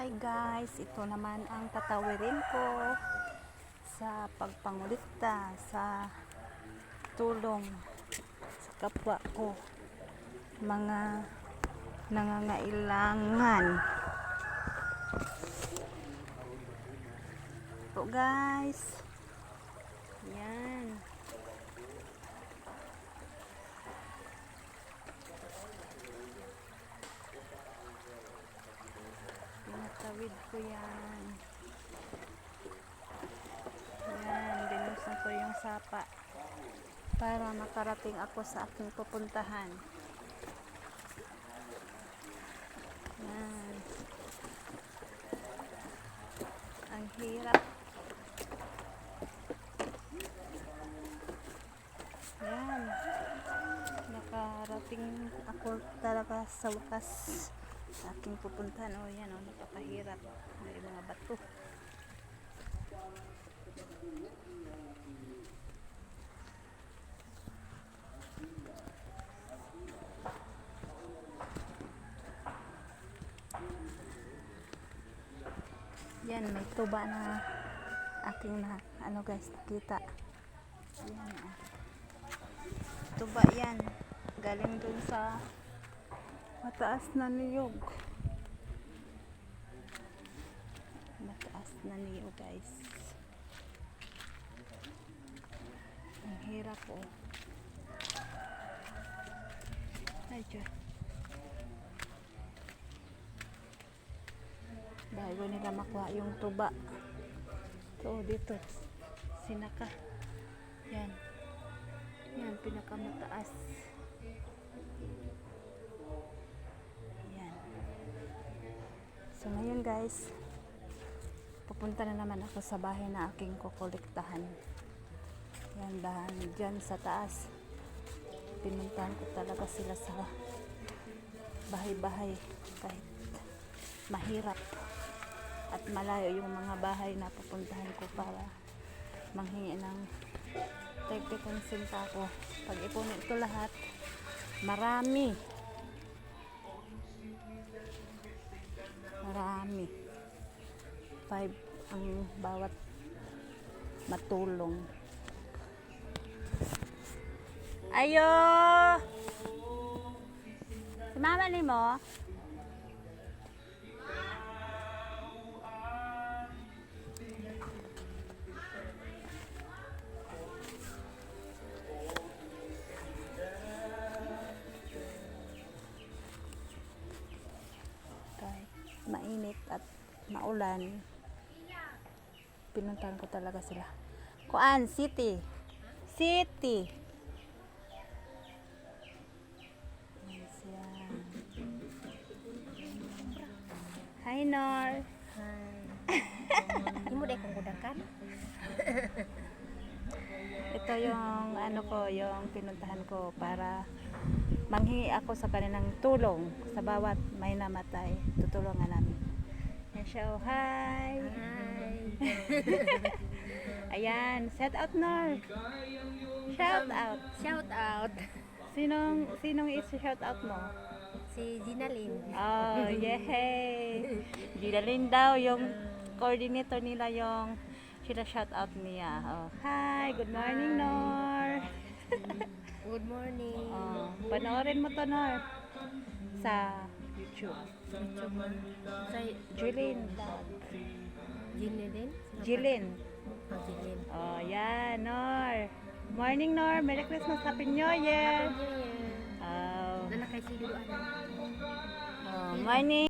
Hi guys, ito naman ang tatawirin ko sa pagpangulikta sa tulong sa kapwa ko mga nangangailangan. So guys, yan. Pinatawid ko yan. Yan, binusan ko yung sapa para makarating ako sa aking pupuntahan. Yan. Ang hirap. Yan. Nakarating ako talaga sa wakas sa aking pupuntahan. O yan, o, napakahirap. May mga bato. Yan, may tuba na aking na, ano guys, nakita. Yan, ah. Tuba yan. Galing dun sa mataas na niyog. Mataas na niyog guys. Ang hirap po. Ay, Diyos. bago nila makuha yung tuba so dito sinaka yan yan pinakamataas yan guys pupunta na naman ako sa bahay na aking kukolektahan yan dahil dyan sa taas pinuntahan ko talaga sila sa bahay-bahay kahit mahirap at malayo yung mga bahay na pupuntahan ko para manghingi ng 30 konsinta ko. Pag ipunin ko lahat, marami. Marami. Five ang bawat matulong. Ayo! Si mama ni mo? mainit at maulan pinuntahan ko talaga sila. Kuan City. City. Hi Nor. Imo dai kung kudakan. ito yung ano ko yung pinuntahan ko para manghingi ako sa kanilang tulong. Sa bawat may namatay tutulungan namin oh, hi Hi. Ayan, shout out Nor. Shout out. Shout out Sinong sinong i-shout out mo? si Ginalyn. Oh, yay! Gidalin daw yung coordinator nila yung sila shout out niya. Oh, hi, good morning Nor. Good morning. Oh, panoorin mo to Nor sa YouTube. YouTube. Sa Jilin. Ginalyn? Jilin. Oh, Ginalyn. Oh, yan Nor. Morning Nor, Merry Christmas, Happy New Year. Happy New Year. Oh, Nana kay siguro oh morning.